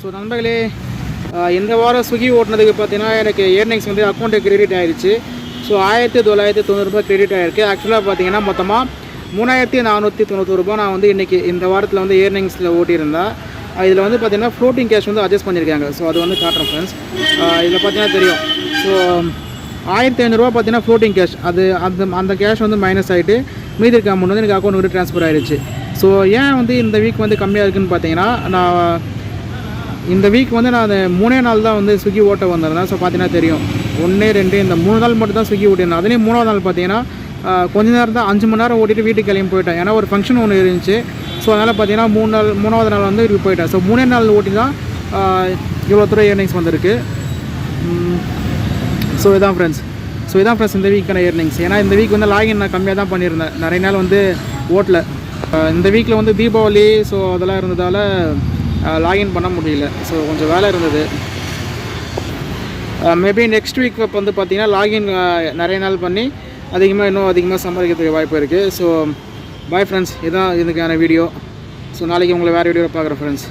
So நண்பர்களே இந்த வாரம் ஸ்விக்கி ஓட்டினதுக்கு பார்த்தீங்கன்னா எனக்கு ஏர்னிங்ஸ் வந்து அக்கௌண்ட்டு கிரெடிட் ஆயிடுச்சு ஸோ ஆயிரத்தி தொள்ளாயிரத்தி தொண்ணூறுபா கிரெடிட் ஆகிருக்கு ஆக்சுவலாக பார்த்தீங்கன்னா மொத்தமாக மூணாயிரத்தி நானூற்றி தொண்ணூத்தொருபா நான் வந்து இன்றைக்கி இந்த வாரத்தில் வந்து ஏர்னிங்ஸில் ஓட்டியிருந்தேன். இதில் வந்து பார்த்தீங்கன்னா ஃப்ளோட்டிங் கேஷ் வந்து அட்ஜஸ்ட் பண்ணியிருக்காங்க. ஸோ அது வந்து காட்டுறேன் ஃப்ரெண்ட்ஸ் இதில் பார்த்தீங்கன்னா தெரியும். ஸோ ஆயிரத்தி ஐநூறுரூவா பார்த்தீங்கன்னா ஃப்ளோட்டிங் கேஷ் அது அந்த அந்த கேஷ் வந்து மைனஸ் ஆகிட்டு மீதி இருக்க அமௌண்ட் வந்து எனக்கு அக்கௌண்ட் வந்து ட்ரான்ஸ்ஃபர் ஆகிடுச்சு ஸோ ஏன் வந்து இந்த வீக் வந்து கம்மியாக இருக்குன்னு பார்த்தீங்கன்னா நான் இந்த வீக் வந்து நான் அந்த மூணே நாள் தான் வந்து ஸ்விக்கி ஓட்ட வந்திருந்தேன். ஸோ பார்த்தீங்கன்னா தெரியும். ஒன்று ரெண்டு இந்த மூணு நாள் மட்டும் தான் ஸ்விக்கி ஓட்டியிருந்தேன். அதுலேயும் மூணாவது நாள் பார்த்தீங்கன்னா கொஞ்ச நேரம் தான் அஞ்சு மணி நேரம் ஓட்டிட்டு வீட்டுக்கு கிளம்பி போயிட்டேன். ஏன்னா ஒரு ஃபங்க்ஷன் ஒன்று இருந்துச்சு. ஸோ அதனால் பார்த்தீங்கன்னா மூணு நாள் மூணாவது நாள் வந்து வீட்டுக்கு போயிட்டேன். ஸோ மூணே நாள் ஓட்டி தான் இவ்வளோ தூரம் இயர்னிங்ஸ் வந்திருக்கு. ஸோ இதான் ஃப்ரெண்ட்ஸ் ஸோ இதான் ஃப்ரெண்ட்ஸ் இந்த வீக்கான இயர்னிங்ஸ் ஏன்னா இந்த வீக் வந்து லாகின் நான் கம்மியாக தான் பண்ணியிருந்தேன். நிறைய நாள் வந்து ஓட்டல. இந்த வீக்கில் வந்து தீபாவளி ஸோ அதெல்லாம் இருந்ததால் லாகின் பண்ண முடியல. ஸோ கொஞ்சம் வேலை இருந்தது. மேபி நெக்ஸ்ட் வீக் வந்து பார்த்திங்கன்னா லாகின் நிறைய நாள் பண்ணி அதிகமாக இன்னும் அதிகமாக சம்பாதிக்கிறதுக்கு வாய்ப்பு இருக்குது ஸோ பாய் ஃப்ரெண்ட்ஸ் இதுதான் இதுக்கான வீடியோ ஸோ நாளைக்கு உங்களை வேறு வீடியோவில் பார்க்குறேன் ஃப்ரெண்ட்ஸ்